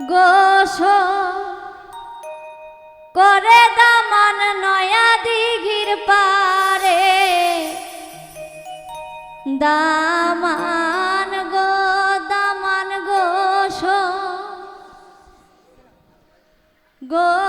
গোস করে দামান নয়া দিঘির পারে। দামান গো দামান গোস। গো